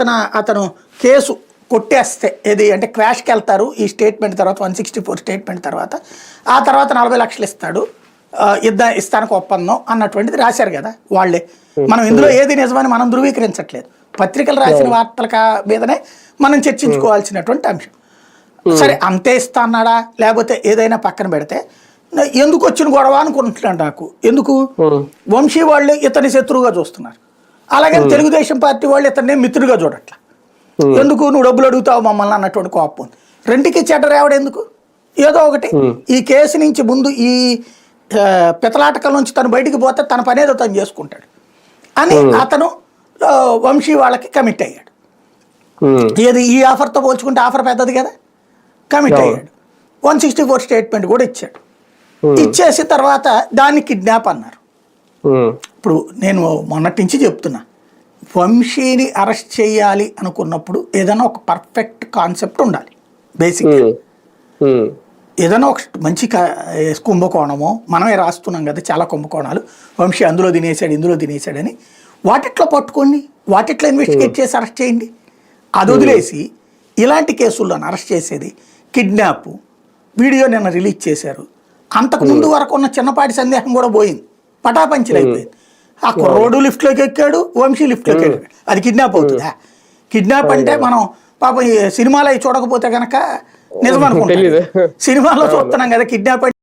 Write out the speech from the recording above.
తర్వాత అతను కేసు కొట్టేస్తే ఏది అంటే క్వాష్కి వెళ్తారు ఈ స్టేట్మెంట్ తర్వాత వన్ సిక్స్టీ ఫోర్ స్టేట్మెంట్ తర్వాత. ఆ తర్వాత నలభై లక్షలు ఇస్తాడు. ఇద్ద ఇస్తానికి ఒప్పందం అన్నటువంటిది రాశారు కదా వాళ్ళే. మనం ఇందులో ఏది నిజమని మనం ధృవీకరించట్లేదు. పత్రికలు రాసిన వార్తల మీదనే మనం చర్చించుకోవాల్సినటువంటి అంశం. సరే అంతే ఇస్తా అన్నాడా లేకపోతే ఏదైనా పక్కన పెడితే ఎందుకు వచ్చిన గొడవ? అనుకుంటున్నాను నాకు. ఎందుకు? వంశీ వాళ్ళు ఇతని శత్రువుగా చూస్తున్నారు. అలాగే తెలుగుదేశం పార్టీ వాళ్ళు ఇతన్ని మిత్రుడిగా చూడట్ల. ఎందుకు నువ్వు డబ్బులు అడుగుతావు మమ్మల్ని అన్నటువంటి కోపం ఉంది. రెండుకి చెడ్డ రావడం ఎందుకు? ఏదో ఒకటి. ఈ కేసు నుంచి ముందు ఈ పితలాటకల నుంచి తను బయటికి పోతే తన పనేదో తను చేసుకుంటాడు. అని అతను వంశీ వాళ్ళకి కమిట్ అయ్యాడు. ఏది ఈ ఆఫర్తో పోల్చుకుంటే ఆఫర్ పెద్దది కదా? కమిట్ అయ్యాడు. వన్ సిక్స్టీ ఫోర్ స్టేట్మెంట్ కూడా ఇచ్చాడు. ఇచ్చేసి తర్వాత దాన్ని కిడ్నాప్ అన్నారు. ఇప్పుడు నేను మొన్నటి నుంచి చెప్తున్నా. వంశీని అరెస్ట్ చేయాలి అనుకున్నప్పుడు ఏదైనా ఒక పర్ఫెక్ట్ కాన్సెప్ట్ ఉండాలి. బేసిక్. ఏదైనా ఒక మంచి కుంభకోణమో మనమే రాస్తున్నాం కదా చాలా కుంభకోణాలు. వంశీ అందులో తినేసాడు ఇందులో తినేసాడని వాటిట్లో పట్టుకోండి. వాటిట్లో ఇన్వెస్టిగేట్ చేసి అరెస్ట్ చేయండి. అది వదిలేసి ఇలాంటి కేసుల్లో అరెస్ట్ చేసేది కిడ్నాప్. వీడియో నిన్న రిలీజ్ చేశారు. అంతకు ముందు వరకు ఉన్న చిన్నపాటి సందేహం కూడా పోయింది. పటాపంచలు అయిపోయింది ఆ కుర్రోడు లిఫ్ట్లోకి ఎక్కాడు వంశీ లిఫ్ట్లోకి ఎక్కాడు అది కిడ్నాప్ అవుతుందా? కిడ్నాప్ అంటే మనం పాపం సినిమాలో అవి చూడకపోతే కనుక నిజం అనుకుంటాం. సినిమాలో చూస్తున్నాం కదా కిడ్నాప్